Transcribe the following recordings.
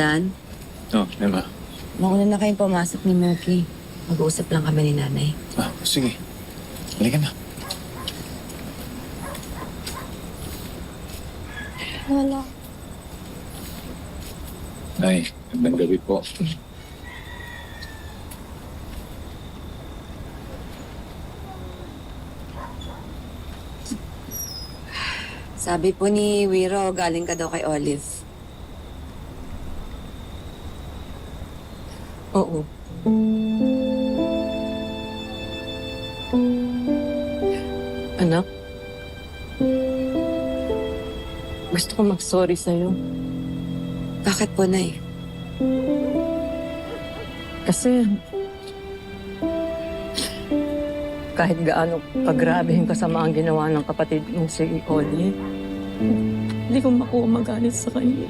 Dan, Oh, Emma. mauna na kayong pumasok ni Moki. Mag-uusap lang kami ni nanay. Ah, sige. Halika na. Wala. Ay, magandang gabi po. Sabi po ni Wiro, galing ka daw kay Olive. Oo. Anak, gusto ko mag-sorry sa'yo. Bakit po, Nay? Kasi kahit gaano kagrabe yung kasama ang ginawa ng kapatid mong si Oli, hindi ko makuha magalit sa kanya.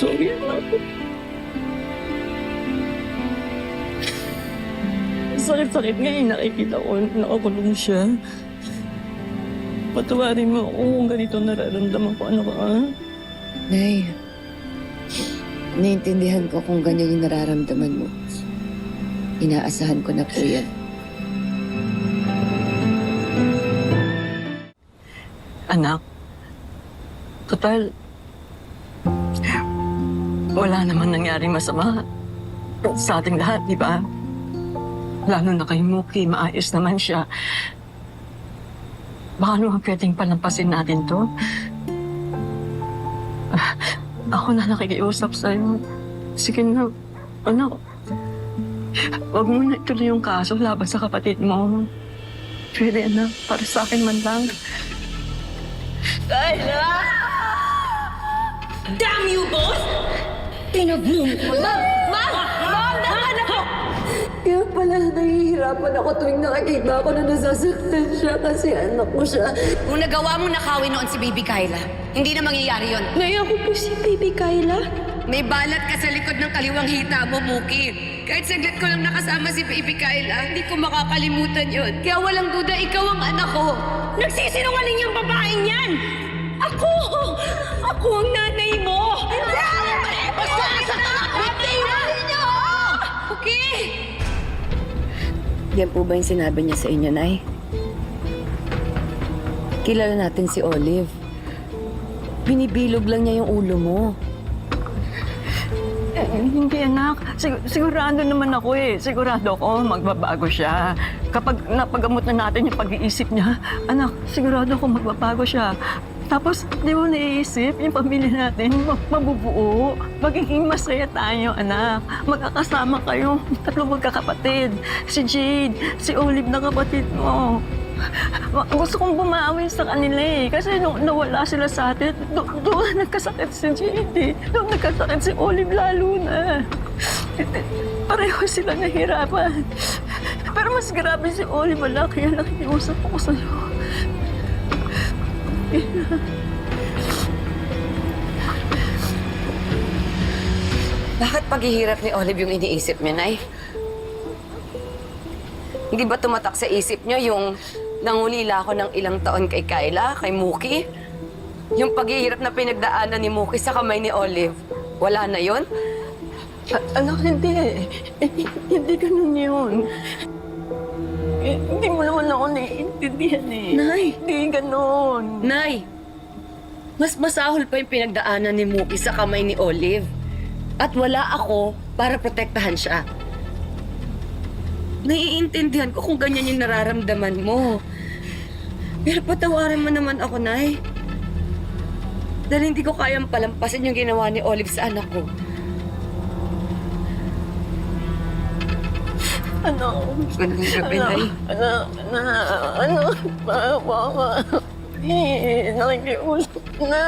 Sorry, anak. Sakit-sakit ngayon nakikita ko na nakakulong siya. Patawarin mo ako kung ganito nararamdaman ko. Ano ka, ah? Nay, naiintindihan ko kung ganyan yung nararamdaman mo. Inaasahan ko na po yan. Anak, total, wala naman nangyari masama sa ating lahat, di ba? Lalo na kay Muki, maayos naman siya. Baka naman pwedeng palampasin natin to. Ah, Ako na nakikiusap sa'yo. Sige na, anak. Huwag mo na ituloy yung kaso laban sa kapatid mo. Pwede, anak. Para sa akin man lang. Damn you, boss! Ko na! Ma'am! Ma'am! Ma'am! Ako! Kaya pala nahihirapan ako tuwing nakikita ko na nasasaktan siya kasi anak ko siya. Kung nagawa mo nakawin noon si Baby Kyla, hindi na mangyayari yon. Nay, ako po si Baby Kyla. May balat ka sa likod ng kaliwang hita mo, Muki. Kahit saglit ko lang nakasama si Baby Kyla, hindi ko makakalimutan yon. Kaya walang duda, ikaw ang anak ko. Nagsisinungaling yung babaeng yan! Yan po ba yung sinabi niya sa inyo, Nay? Kilala natin si Olive. Binibilog lang niya yung ulo mo. Eh, hindi anak. Sig- sigurado naman ako eh. Sigurado ako magbabago siya. Kapag napagamot na natin yung pag-iisip niya, anak, sigurado ako magbabago siya. Tapos, di mo naiisip, yung pamilya natin, ma- mabubuo. Magiging masaya tayo, anak. Magkakasama kayo, tatlo magkakapatid. Si Jade, si Olive na kapatid mo. Gusto kong bumawi sa kanila eh. Kasi nung nawala sila sa atin, do- doon nagkasakit si Jade eh. Doon nagkasakit si Olive lalo na. Pareho sila nahirapan. Pero mas grabe si Olive, wala. Kaya nakikiusap ako sa'yo. Bakit paghihirap ni Olive yung iniisip niya, Nay? Hindi ba tumatak sa isip niyo yung nangulila ako ng ilang taon kay Kyla, kay Muki? Yung paghihirap na pinagdaanan ni Muki sa kamay ni Olive, wala na yon? A- anak, hindi. Hindi, hindi ganun yun. Eh, hindi mo naman ako naiintindihan eh. Nay! Hindi ganun. Nay! Mas masahol pa yung pinagdaanan ni Muki sa kamay ni Olive. At wala ako para protektahan siya. Naiintindihan ko kung ganyan yung nararamdaman mo. Pero patawarin mo naman ako, Nay. Dahil hindi ko kayang palampasin yung ginawa ni Olive sa anak ko. Ano? Ganang gabi, Nay. Ano? Ano? Ano? Mama. Eh, nakikiusap na.